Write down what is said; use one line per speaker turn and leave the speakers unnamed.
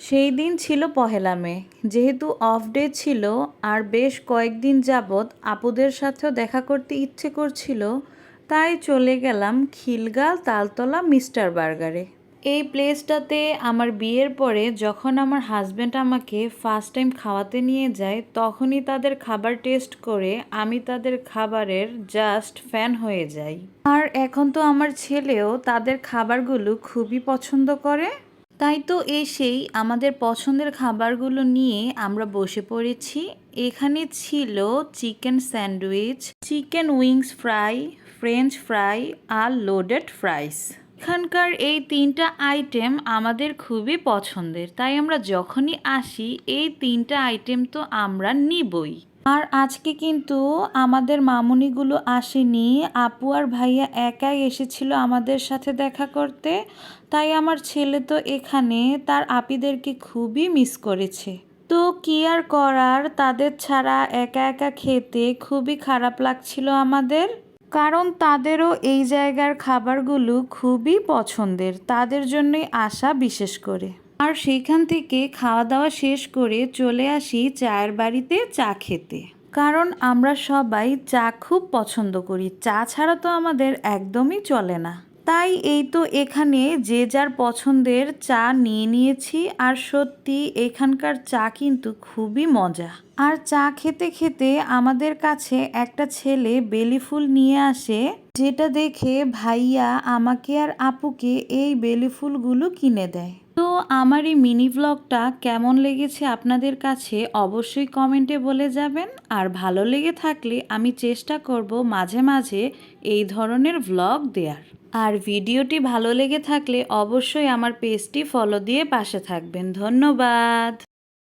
সেই দিন ছিল পহেলা মে। যেহেতু অফ ডে ছিল, আর বেশ কয়েকদিন যাবৎ আপুদের সাথেও দেখা করতে ইচ্ছে করছিল, তাই চলে গেলাম খিলগাঁও তালতলা মিস্টার বার্গারে। এই প্লেসটাতে আমার বিয়ের পরে যখন আমার হাজব্যান্ড আমাকে ফার্স্ট টাইম খাওয়াতে নিয়ে যায়, তখনই তাদের খাবার টেস্ট করে আমি তাদের খাবারের জাস্ট ফ্যান হয়ে যাই। আর এখন তো আমার ছেলেও তাদের খাবারগুলো খুবই পছন্দ করে। তাই তো এসেই আমাদের পছন্দের খাবারগুলো নিয়ে আমরা বসে পড়েছি। এখানে ছিল chicken sandwich, chicken wings fry, French fry আর লোডেড ফ্রাইস। এখানকার এই তিনটা আইটেম আমাদের খুবই পছন্দের, তাই আমরা যখনই আসি, এই তিনটা আইটেম তো আমরা নিবই। আর আজকে কিন্তু আমাদের মামুনিগুলো আসেনি, আপু আর ভাইয়া একাই এসেছিল আমাদের সাথে দেখা করতে, তাই আমার ছেলে তো এখানে, তার আপিদেরকে খুবই মিস করেছে। তো কি আর করার, তাদের ছাড়া একা একা খেতে খুবই খারাপ লাগছিল আমাদের। কারণ তাদেরও এই জায়গার খাবারগুলো খুবই পছন্দের, তাদের জন্যই আসা বিশেষ করে। আর সেইখান থেকে খাওয়া দাওয়া শেষ করে চলে আসি চায়ের বাড়িতে চা খেতে। কারণ আমরা সবাই চা খুব পছন্দ করি, চা ছাড়া তো আমাদের একদমই চলে না। তাই এই তো এখানে যে যার পছন্দের চা নিয়ে নিয়েছি, আর সত্যি এখানকার চা কিন্তু খুবই মজা। আর চা খেতে খেতে আমাদের কাছে একটা ছেলে বেলি ফুল নিয়ে আসে, যেটা দেখে ভাইয়া আমাকে আর আপুকে এই বেলি ফুলগুলো কিনে দেয়। তো আমার এই মিনি ভ্লগটা কেমন লেগেছে আপনাদের কাছে অবশ্যই কমেন্টে বলে যাবেন, আর ভালো লেগে থাকলে আমি চেষ্টা করব মাঝে মাঝে এই ধরনের ভ্লগ দেওয়ার আর ভিডিওটি ভালো লেগে থাকলে অবশ্যই আমার পেজটি ফলো দিয়ে পাশে থাকবেন। ধন্যবাদ।